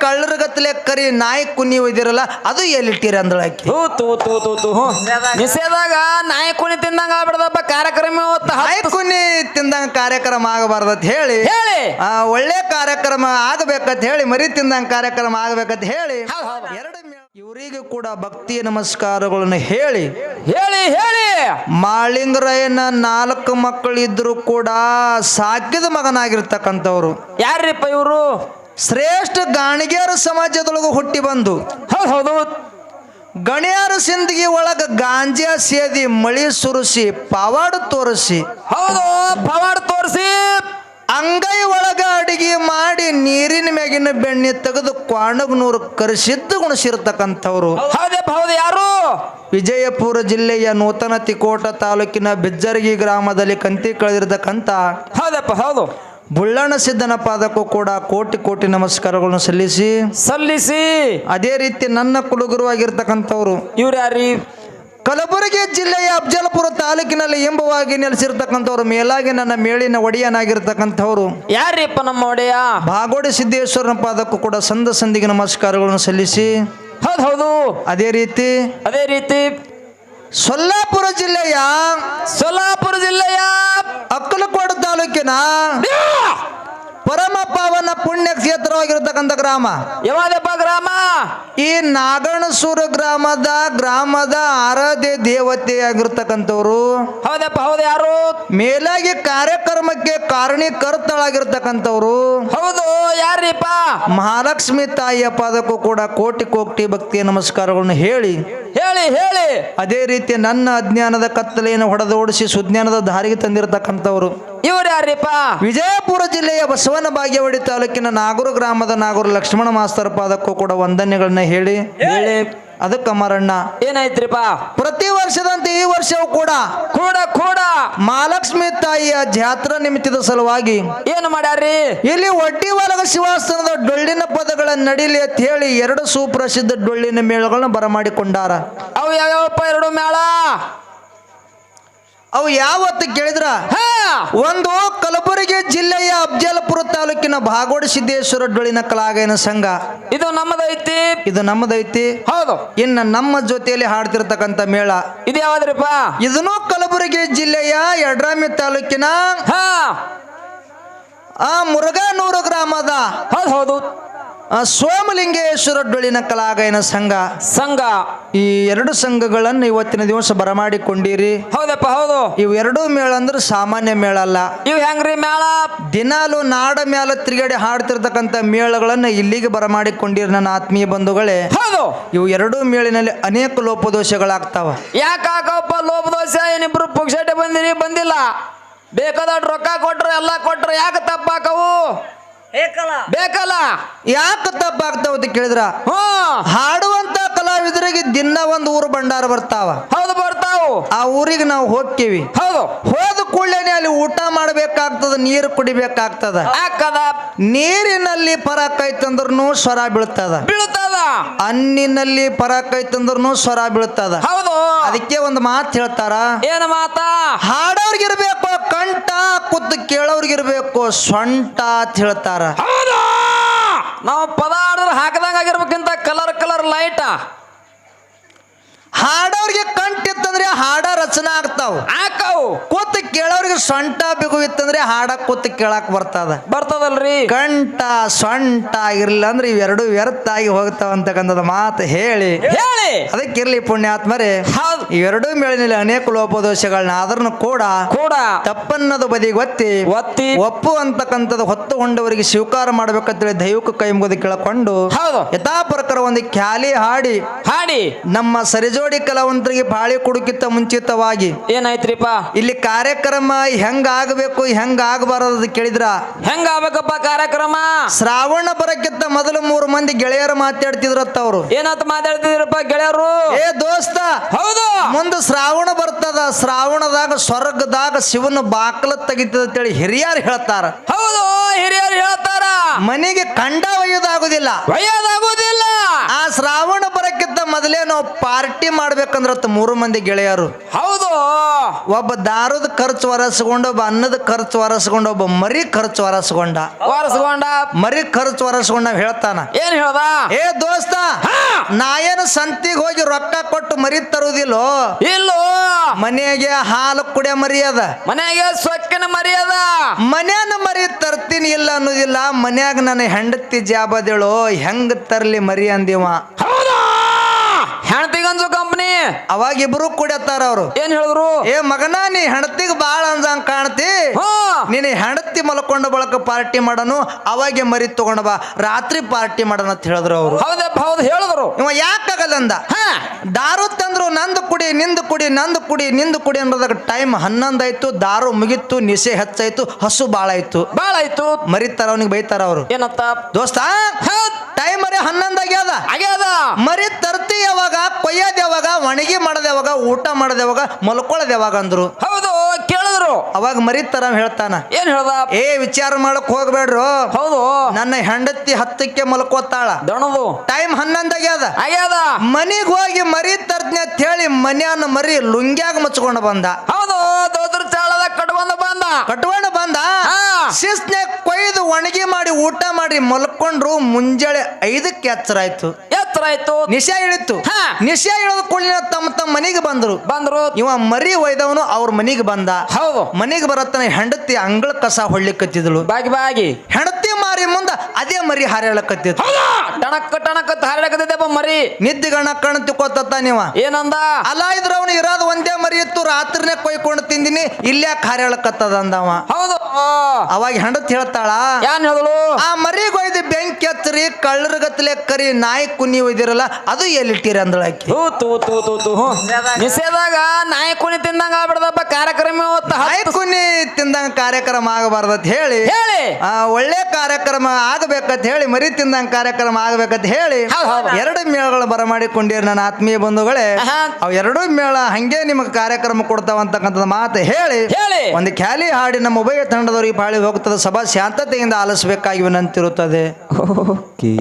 ಕಳ್ಳರಗತ್ಲೆ ಕರಿ ನಾಯಿ ಕುನಿ ಒಯ್ದಿರಲ್ಲ ಅದು ಎಲ್ಲಿಟ್ಟಿರ ಅಂದಳಾಕಿ ತೂ ತೂ ತೂ ತೂ ತೂ ಹ್ಞೂ. ನಿಷೇಧಾಗ ನಾಯಿ ಕುನಿ ತಿಂದಂಗ ಆಗ್ಬಿಡದಪ್ಪ ಕಾರ್ಯಕ್ರಮ ನಾಯಿ ಕುನಿ ತಿಂದಂಗ ಕಾರ್ಯಕ್ರಮ ಆಗಬಾರ್ದಂತ ಹೇಳಿ. ಹೇಳಿ. ಆ ಒಳ್ಳೆ ಕಾರ್ಯಕ್ರಮ ಆಗಬೇಕಂತ ಹೇಳಿ ಮರಿ ತಿಂದಂಗ ಕಾರ್ಯಕ್ರಮ ಆಗಬೇಕಂತ ಹೇಳಿ. ಹೌದ್ ಹೌದ್. ಎರಡು ಇವರಿಗೂ ಕೂಡ ಭಕ್ತಿ ನಮಸ್ಕಾರಗಳನ್ನು ಹೇಳಿ. ಹೇಳಿ ಹೇಳಿ. ಮಾಳಿಂಗರಾಯನ ನಾಲ್ಕು ಮಕ್ಕಳಿದ್ರು ಕೂಡ ಸಾಕಿದ ಮಗನಾಗಿರ್ತಕ್ಕಂಥವ್ರು. ಯಾರ್ರಿಪ್ಪ ಇವರು? ಶ್ರೇಷ್ಠ ಗಾಣಿಗೆಯರ ಸಮಾಜದೊಳಗೆ ಹುಟ್ಟಿ ಬಂದು. ಹೌದು ಹೌದು ಗಣಿಯಾರ ಸಿಂದಗಿ ಒಳಗ ಗಾಂಜಾ ಸೇದಿ ಮಳಿ ಸುರಿಸಿ ಪವಾಡ ತೋರಿಸಿ. ಹೌದು ಪವಾಡ ತೋರಿಸಿ. ಅಂಗೈ ಒಳಗ ಅಡಿಗೆ ಮಾಡಿ ನೀರಿನ ಮ್ಯಾಗಿನ ಬೆಣ್ಣೆ ತೆಗೆದು ಕ್ವಾಣಗ್ನೂರು ಕರೆಸಿದ್ದು ಗುಣಸಿರ್ತಕ್ಕಂಥವ್ರು. ಯಾರು? ವಿಜಯಪುರ ಜಿಲ್ಲೆಯ ನೂತನ ತಿಕೋಟ ತಾಲೂಕಿನ ಬಿಜ್ಜರಗಿ ಗ್ರಾಮದಲ್ಲಿ ಕಂತಿ ಕಳೆದಿರ್ತಕ್ಕಂಥ ಹೌದಪ್ಪ ಹೌದು. ಬುಳ್ಳಣ್ಣ ಸಿದ್ದನ ಪಾದಕ್ಕೂ ಕೂಡ ಕೋಟಿ ಕೋಟಿ ನಮಸ್ಕಾರಗಳನ್ನು ಸಲ್ಲಿಸಿ. ಸಲ್ಲಿಸಿ. ಅದೇ ರೀತಿ ನನ್ನ ಕುಲಗುರುವಾಗಿರ್ತಕ್ಕಂಥವ್ರು ಇವ್ರು ಯಾರಿ? ಕಲಬುರಗಿ ಜಿಲ್ಲೆಯ ಅಫಜಲಪುರ ತಾಲೂಕಿನಲ್ಲಿ ಎಂಬವಾಗಿ ನೆಲೆಸಿರ್ತಕ್ಕಂಥವ್ರು ಮೇಲಾಗಿ ನನ್ನ ಮೇಳಿನ ಒಡೆಯನಾಗಿರ್ತಕ್ಕಂಥವ್ರು. ಯಾರಿಪ್ಪ ನಮ್ಮ ಒಡೆಯ? ಬಾಗೋಡಿ ಸಿದ್ದೇಶ್ವರನ ಪಾದಕ್ಕೂ ಕೂಡ ಸಂದ ಸಂದಿಗೆ ನಮಸ್ಕಾರಗಳನ್ನು ಸಲ್ಲಿಸಿ. ಹೌದು ಹೌದು. ಅದೇ ರೀತಿ ಅದೇ ರೀತಿ. ಸೊಲ್ಲಾಪುರ ಜಿಲ್ಲೆಯ ಸೊಲ್ಲಾಪುರ ಜಿಲ್ಲೆಯ ಅಕ್ಕಲಕೋಡು ತಾಲೂಕಿನ ಪರಮ ಪಾವನ ಪುಣ್ಯ ಕ್ಷೇತ್ರವಾಗಿರ್ತಕ್ಕಂಥ ಗ್ರಾಮ. ಯಾವ್ದಪ್ಪ ಗ್ರಾಮ? ಈ ನಾಗಣಸೂರು ಗ್ರಾಮದ ಗ್ರಾಮದ ಆರಾಧ್ಯ ದೇವತೆಯಾಗಿರ್ತಕ್ಕಂಥವ್ರು. ಹೌದಪ್ಪ ಹೌದು ಯಾರು? ಮೇಲಾಗಿ ಕಾರ್ಯಕ್ರಮಕ್ಕೆ ಕಾರಣೀಕರ್ತಳಾಗಿರ್ತಕ್ಕಂಥವ್ರು. ಹೌದು ಯಾರಿಪ್ಪ? ಮಹಾಲಕ್ಷ್ಮಿ ತಾಯಿಯ ಪಾದಕ್ಕೂ ಕೂಡ ಕೋಟಿ ಕೋಟಿ ಭಕ್ತಿಯ ನಮಸ್ಕಾರಗಳನ್ನು ಹೇಳಿ. ಹೇಳಿ ಹೇಳಿ. ಅದೇ ರೀತಿ ನನ್ನ ಅಜ್ಞಾನದ ಕತ್ತಲೆಯನ್ನು ಹೊಡೆದೋಡಿಸಿ ಸುಜ್ಞಾನದ ದಾರಿಗೆ ತಂದಿರತಕ್ಕಂಥವ್ರು. ಇವ್ರು ಯಾರಿಪ್ಪ? ವಿಜಯಪುರ ಜಿಲ್ಲೆಯ ಬಸವನ ಬಾಗೇವಾಡಿ ತಾಲೂಕಿನ ನಾಗೂರು ಗ್ರಾಮದ ನಾಗೂರು ಲಕ್ಷ್ಮಣ ಮಾಸ್ತರ್ ಪಾದಕ್ಕೂ ಕೂಡ ವಂದನೆಗಳನ್ನ ಹೇಳಿ. ಹೇಳಿ. ಅದಕ್ಕೆ ಮರಣ್ಣ ಏನಾಯ್ತ್ರಿಪ್ಪ? ಪ್ರತಿ ವರ್ಷದಂತೆ ಈ ವರ್ಷವೂ ಕೂಡ ಕೂಡ ಕೂಡ. ಮಹಾಲಕ್ಷ್ಮಿ ತಾಯಿಯ ಜಾತ್ರಾ ನಿಮಿತ್ತದ ಸಲುವಾಗಿ ಏನು ಮಾಡ್ಯಾರಿ ಇಲ್ಲಿ ಒಡ್ಡಿ ಒಲಗ ಶಿವಾಸ್ತನದ ಡೊಳ್ಳಿನ ಪದಗಳ ನಡಿಲಿ ಅಂತ ಹೇಳಿ ಎರಡು ಸುಪ್ರಸಿದ್ಧ ಡೊಳ್ಳಿನ ಮೇಳಗಳನ್ನ ಬರಮಾಡಿಕೊಂಡಾರ. ಅವು ಯಾವ್ಯಾವಪ್ಪ ಎರಡು ಮೇಳ? ಅವು ಯಾವತ್ತು ಕೇಳಿದ್ರ? ಹಾ. ಒಂದು ಕಲಬುರಗಿ ಜಿಲ್ಲೆಯ ಅಬ್ಜಲಪುರ ತಾಲೂಕಿನ ಭಾಗೋಡ ಸಿದ್ದೇಶ್ವರ ಡೊಳಿನ ಕಲಾಗಯನ ಸಂಘ. ಇದು ನಮ್ಮದೈತಿ. ಇದು ನಮ್ಮದೈತಿ. ಹೌದು. ಇನ್ನು ನಮ್ಮ ಜೊತೆಯಲ್ಲಿ ಹಾಡ್ತಿರ್ತಕ್ಕಂಥ ಮೇಳ. ಇದು ಯಾವ್ದ್ರಿಪ್ಪ? ಇದನ್ನು ಕಲಬುರಗಿ ಜಿಲ್ಲೆಯ ಯಡ್ರಾಮಿ ತಾಲೂಕಿನ ಹಾ. ಆ ಮುರುಘಾನೂರು ಗ್ರಾಮದ ಹೌದು ಹೌದು. ಸೋಮಲಿಂಗೇಶ್ವರ ಡೊಳ್ಳಿನ ಕಲಾಗಾಯನ ಸಂಘ. ಸಂಘ. ಈ ಎರಡು ಸಂಘಗಳನ್ನು ಇವತ್ತಿನ ದಿವಸ ಬರಮಾಡಿಕೊಂಡಿರಿ. ಹೌದಪ್ಪ ಹೌದು. ಇವು ಎರಡು ಮೇಳ ಅಂದ್ರೆ ಸಾಮಾನ್ಯ ಮೇಳ ಅಲ್ಲ. ಇವ್ ಹೆಂಗ್ರಿ ಮೇಳ? ದಿನಾಲು ನಾಡ ಮೇಳ ತಿರುಗಾಡಿ ಹಾಡ್ತಿರ್ತಕ್ಕಂಥ ಮೇಳಗಳನ್ನು ಇಲ್ಲಿಗೆ ಬರಮಾಡಿಕೊಂಡಿರಿ ನನ್ನ ಆತ್ಮೀಯ ಬಂಧುಗಳೇ. ಹೌದು. ಇವು ಎರಡೂ ಮೇಳಿನಲ್ಲಿ ಅನೇಕ ಲೋಪದೋಷಗಳಾಗ್ತಾವ. ಯಾಕಾಕಪ್ಪ ಲೋಪದೋಷ? ಏನಿಬ್ರು ಪುಕ್ಷಟೆ ಬಂದಿರಿ ಬಂದಿಲ್ಲ. ಬೇಕಾದ ರೊಕ್ಕ ಕೊಟ್ರು ಎಲ್ಲ ಕೊಟ್ರು ಯಾಕೆ ತಪ್ಪಾಕವು? ಬೇಕಲ್ಲ? ಯಾಕ ತಪ್ಪಾಗ್ತಾವ ಅಂತ ಕೇಳಿದ್ರ? ಹ್ಞೂ. ಹಾಡುವಂತ ಕಲಾವಿದರಿಗೆ ದಿನ ಒಂದು ಊರು ಭಂಡಾರ ಬರ್ತಾವ. ಹೌದು ಬರ್ತಾವು. ಆ ಊರಿಗೆ ನಾವು ಹೋಗ್ತೀವಿ. ಹೌದು. ಹೋದ ಕೂಡಲೇನೆ ಅಲ್ಲಿ ಊಟ ಮಾಡಬೇಕಾಗ್ತದ ನೀರು ಕುಡಿಬೇಕಾಗ್ತದ. ಯಾಕದ? ನೀರಿನಲ್ಲಿ ಪರ ಕೈ ತಂದ್ರು ಸ್ವರ ಬೀಳ್ತದ. ಬೀಳ್ತದ. ಅನ್ನಿನಲ್ಲಿ ಪರ ಕೈ ತಂದ್ರು ಸ್ವರ ಬೀಳ್ತದ. ಹೌದು. ಅದಕ್ಕೆ ಒಂದು ಮಾತು ಹೇಳ್ತಾರ. ಏನು ಮಾತಾ? ಕುತ್ತು ಕೇಳೋರ್ಗಿರ್ಬೇಕು ಸೊಂಟ ಅಂತ ಹೇಳ್ತಾರ. ನಾವು ಪದ ಹಾಕದಂಗ ಆಗಿರ್ಬೇಕಿಂತ ಕಲರ್ ಕಲರ್ ಲೈಟ ಹಾಡೋರಿಗೆ ಕಂಟಿತ್ತಂದ್ರೆ ಹಾಡ ರಚನೆ ಆಗ್ತಾವ. ಹಾಕವು. ಕೂತ್ ಸೊಂಟ ಬಿಗು ಇತ್ತಂದ್ರೆ ಹಾಡಕ್ ಕೂತ್ ಕೇಳಾಕ್ ಬರ್ತದ. ಬರ್ತದಲ್ರಿ. ಕಂಠ ಸೊಂಟ ಇರ್ಲಿಲ್ಲ ಅಂದ್ರೆ ಇವೆರಡು ವ್ಯರ್ಥ ಆಗಿ ಹೋಗ್ತಾವ ಅಂತಕ್ಕಂಥದ್ದು ಮಾತು ಹೇಳಿ. ಹೇಳಿ. ಅದಕ್ಕಿರ್ಲಿ ಪುಣ್ಯಾತ್ಮರೇ ಹೌದು. ಇವೆರಡೂ ಮೇಳಿನಲ್ಲಿ ಅನೇಕ ಲೋಪದೋಷಗಳನ್ನ ಆದ್ರೂ ಕೂಡ ಕೂಡ. ತಪ್ಪನ್ನದು ಬದಿಗೆ ಒತ್ತಿ ಒತ್ತಿ. ಒಪ್ಪು ಅಂತಕ್ಕಂಥದ್ದು ಹೊತ್ತುಕೊಂಡವರಿಗೆ ಸ್ವೀಕಾರ ಮಾಡ್ಬೇಕಂತೇಳಿ ದೈವಿಕ ಕೈ ಮುಗಿದು ಕೇಳಕೊಂಡು ಹೌದು. ಯಥಾ ಪ್ರಕಾರ ಒಂದು ಖ್ಯಾಲಿ ಹಾಡಿ. ಹಾಡಿ. ನಮ್ಮ ಸರಿಜೋಡಿ ಕಲಾವಂತರಿಗೆ ಬಾಳಿ ಕುಡುಕಿತ್ತ ಮುಂಚಿತವಾಗಿ ಏನಾಯ್ತ್ರಿಪ್ಪ ಇಲ್ಲಿ ಕಾರ್ಯಕ್ರಮ ಹೆಂಗ ಹೆಂಗಾಗಬಾರದು ಹೆಂಗ ಆಗಬಾರದು ಅಂತ ಕೇಳಿದ್ರ? ಹೆಂಗಾಗಬೇಕಪ್ಪ ಕಾರ್ಯಕ್ರಮ? ಶ್ರಾವಣ ಬರಕ್ಕಿಂತ ಮೊದಲು ಮೂರು ಮಂದಿ ಗೆಳೆಯರು ಮಾತಾಡ್ತಿದ್ರತ್ತ ಅವರು. ಏನಂತ ಮಾತಾಡ್ತಿದ್ರಪ್ಪ ಗೆಳೆಯರು? ಏ ದೋಸ್ತ ಹೌದು. ಮುಂದೆ ಶ್ರಾವಣ ಬರ್ತದ ಶ್ರಾವಣದಾಗ ಸ್ವರ್ಗದಾಗ ಶಿವನ ಬಾಕಲ ತೆಗಿತದ ಅಂತೇಳಿ ಹಿರಿಯರು ಹೇಳ್ತಾರ. ಹೌದು ಹಿರಿಯರು ಹೇಳ್ತಾರ. ಮನೆಗೆ ಕಂಡ ಒಯ್ಯೋದಾಗುದಿಲ್ಲ. ಒಯ್ಯೋದಾಗುದಿಲ್ಲ. ಆ ಶ್ರಾವಣ ಬರಕ್ಕಿಂತ ಮೊದಲೇ ನಾವು ಪಾರ್ಟಿ ಮಾಡ್ಬೇಕಂದ್ರತ್ ಮೂರು ಮಂದಿ ಗೆಳೆಯರು. ಹೌದು. ಒಬ್ಬ ದಾರದ ಖರ್ಚು ಒರೆಸ್ಕೊಂಡ ಒಬ್ಬ ಅನ್ನದ ಖರ್ಚು ಒರೆಸ್ಕೊಂಡ ಒಬ್ಬ ಮರಿ ಖರ್ಚು ಒರೆಸ್ಕೊಂಡ. ಒರೆಸ್ಕೊಂಡ. ಮರಿ ಖರ್ಚು ಒರೆಸ್ಕೊಂಡ ಹೇಳ್ತಾನ. ಏನ್ ಹೇಳ್ದ? ಏ ದೋಸ್ತ ನಾ ಏನು ಸಂತಿಗೆ ಹೋಗಿ ರೊಕ್ಕ ಕೊಟ್ಟು ಮರಿ ತರುದಿಲ್ಲೋ? ಇಲ್ಲೋ. ಮನೆಗೆ ಹಾಲು ಕುಡಿಯ ಮರಿಯದ ಮನೆಗೆ ಸೊಕ್ಕಿನ ಮರಿಯದ ಮನೆಯನ್ನು ಮರಿ ತರ್ತೀನಿ ಇಲ್ಲ ಅನ್ನೋದಿಲ್ಲ ಮನ್ಯಾಗ ನನ್ನ ಹೆಂಡತಿ ಜಾಬದೇಳು ಹೆಂಗ್ ತರ್ಲಿ ಮರಿ ಅಂದಿವ. ಹೌದಾ? ಕಂಪ ಅವಾಗ ಇಬ್ರು ಕುಡಿಯತ್ತಾರ ಅವ್ರು. ಏನ್ ಹೇಳಿದ್ರು? ಏ ಮಗನ ನೀ ಹೆಂಡತಿಗೆ ಬಾಳ ಅಂದಂಗ್ ಕಾಣ್ತಿ? ನೀನ್ ಹೆಂಡತಿ ಮಲ್ಕೊಂಡ ಬಳಕ ಪಾರ್ಟಿ ಮಾಡನು ಅವಾಗೆ ಮರಿ ತಗೊಂಡ ಬಾ ರಾತ್ರಿ ಪಾರ್ಟಿ ಮಾಡೋಣ ಅಂತ ಹೇಳಿದ್ರು ಅವರು. ಹೌದಪ್ಪ ಹೌದು ಹೇಳಿದ್ರು. ಇವ ಯಾಕಾಗಲ್ಲಂದ ಹಾ. ದಾರು ತಂದ್ರು ನಂದು ಕುಡಿ ನಿಂದು ಕುಡಿ ನಂದು ಕುಡಿ ನಿಂದು ಕುಡಿ ಅನ್ನೋದಾಗ ಟೈಮ್ ಹನ್ನೊಂದಾಯ್ತು ದಾರು ಮುಗಿತ್ತು ನಿಶೆ ಹೆಚ್ಚಾಯ್ತು ಹಸು ಬಾಳಾಯ್ತು ಆಯ್ತು. ಬಾಳ ಆಯ್ತು. ಮರಿತಾರ ಅವನಿಗೆ ಬೈತಾರ ಅವರು. ಏನತ್ತ ದೋಸ್ತ ಟೈಮ್ ಅರೆ ಹನ್ನೊಂದಾಗ್ಯದ. ಆಗ್ಯದ. ಮರಿ ಯಾವಾಗ ಕೊಯ್ಯೋದ್ ಯಾವಾಗ ಒಣಗಿ ಮಾಡೋದ್ ಯಾವಾಗ ಊಟ ಮಾಡೋದ್ ಯಾವಾಗ ಮಲ್ಕೊಳ್ಳೋದ್ ಯಾವಾಗ ಅಂದ್ರು? ಹೌದು ಕೇಳಿದ್ರು. ಅವಾಗ ಮರಿತಾರ ಹೇಳ್ತಾನ. ಏನ್ ಹೇಳ್ದ? ಏ ವಿಚಾರ ಮಾಡಕ್ ಹೋಗ್ಬೇಡ್ರು. ಹೌದು. ನನ್ನ ಹೆಂಡತಿ ಹತ್ತಕ್ಕೆ ಮಲ್ಕೋತಾಳ ದಣದು. ಟೈಮ್ ಹನ್ನೊಂದ್ ಆಗ್ಯದ ಆಗ್ಯದ. ಮನಿಗ್ ಹೋಗಿ ಮರಿ ತರ್ತೀನಿ ಅಂತ ಹೇಳಿ ಮನ್ಯಾನ ಮರಿ ಲುಂಗ್ಯಾಗ ಮುಚ್ಕೊಂಡು ಬಂದ. ಹೌದು ದೋದ್ರ ಚಾಳದ ಕಟ್ಕೊಂಡು ಬಂದ. ಕಟ್ಕೊಂಡು ಬಂದ. ಹಾ. ಶಿಸ್ನ್ಯಾಗ ಕೊಯ್ದು ಒಣಗಿ ಮಾಡಿ ಊಟ ಮಾಡಿ ಮಲ್ಕೊಂಡ್ರು ಮುಂಜಾನೆ ಐದಕ್ಕೆ ಎಚ್ಚರ ಆಯ್ತು ಎತ್ತರ ಆಯ್ತು. ನಿಶಾ ಇಳಿತು ಹಾ. ನಿಶಾ ಇಳಿದ ಕೂಡಲೇ ತಮ್ಮ ತಮ್ಮ ಮನೆಗೆ ಬಂದ್ರು. ಬಂದ್ರು. ಇವ ಮರಿ ಒಯ್ದವನು ಅವ್ರ ಮನೆಗೆ ಬಂದ. ಹೌದು. ಮನೆಗೆ ಬರತ್ತನ ಹೆಂಡತಿ ಅಂಗಳ ಕಸ ಹೊಳ್ಲಿಕತ್ತಿದಳು ಬಾಗಿ ಬಾಗಿ. ಹೆಂಡತಿ ಮಾರಿ ಮುಂದ ಅದೇ ಮರಿ ಹಾರಾಳಕತ್ತಿತ್ತು ಹೌದಾ? ಟಣಕ್ ಟಣಕ್ ಹಾರಡಕತ್ತೈತೆಪ್ಪ ಮರಿ. ನಿದ್ದಿಗಣ ಕಣ್ ತಿಕ್ಕೋತ ನೀವ ಏನಂದ? ಅಲ್ಲ ಇದ್ರ ಅವನು ಇರೋದು ಒಂದೇ ಮರಿ ಇತ್ತು ರಾತ್ರಿನೇ ಕೊಯ್ಕೊಂಡು ತಿಂದಿನಿ ಇಲ್ಲೇ ಹಾರಾಳಕತ್ತದ ಅಂದವ ಹೌದು. ಅವಾಗ ಹೆಂಡತಿ ಹೇಳ್ತಾಳ ಏನ್ ಹೇಳು ಆ ಮರಿಗೊಯ್ದು ಬೆಂಕಿ ಹಚ್ಚರಿ ಕಳ್ಳರ್ಗತ್ಲೆ ಕರಿ ನಾಯಿ ಕುನಿ ಒಯ್ದಿರಲ್ಲ ಅದು ಎಲ್ಲಿಟ್ಟಿರಿ ಅಂದಳಾಕಿ ತೂ ತೂ ತೂ ತೂ ತೂ ಹ್ಞೂ. ನಿಷೇಧಾಗ ನಾಯಿ ಕುನಿ ತಿಂದಂಗ ಆಗ್ಬಿಡ್ದಪ್ಪ ಕಾರ್ಯಕ್ರಮ ಇವತ್ತು ನಾಯಿ ಹತ್ತು ಕುನಿ ತಿಂದಂಗ ಕಾರ್ಯಕ್ರಮ ಆಗಬಾರ್ದತ್ ಹೇಳಿ. ಹೇಳಿ. ಆ ಒಳ್ಳೆ ಕಾರ್ಯಕ್ರಮ ಆಗಬೇಕಂತ ಹೇಳಿ ಮರಿ ತಿಂದಂಗ ಕಾರ್ಯಕ್ರಮ ಆಗಬೇಕಂತ ಹೇಳಿ. ಹೌದ್ ಹೌದ್. ಎರಡು ಮೇಳಗಳು ಬರಮಾಡಿಕೊಂಡಿರಿ ನನ್ನ ಆತ್ಮೀಯ ಬಂಧುಗಳೇ. ಆಹಾ. ಅವು ಎರಡೂ ಮೇಳ ಹಂಗೆ ನಿಮಗೆ ಕಾರ್ಯಕ್ರಮ ಕೊಡ್ತಾವ ಅಂತಕ್ಕಂಥದ್ದು ಮಾತು ಹೇಳಿ. ಹೇಳಿ. ಒಂದು ಖ್ಯಾಲಿ ನಮ್ಮ ಮೊಬೈಲ್ ತಂಡದವರಿಗೆ ಬಾಳಿ ಹೋಗ್ತದೆ ಸಭಾ ಶಾಂತತೆಯಿಂದ ಆಲಿಸಬೇಕಾಗಿ ವಿನಂತಿರುತ್ತದೆ. ಓಕೆ.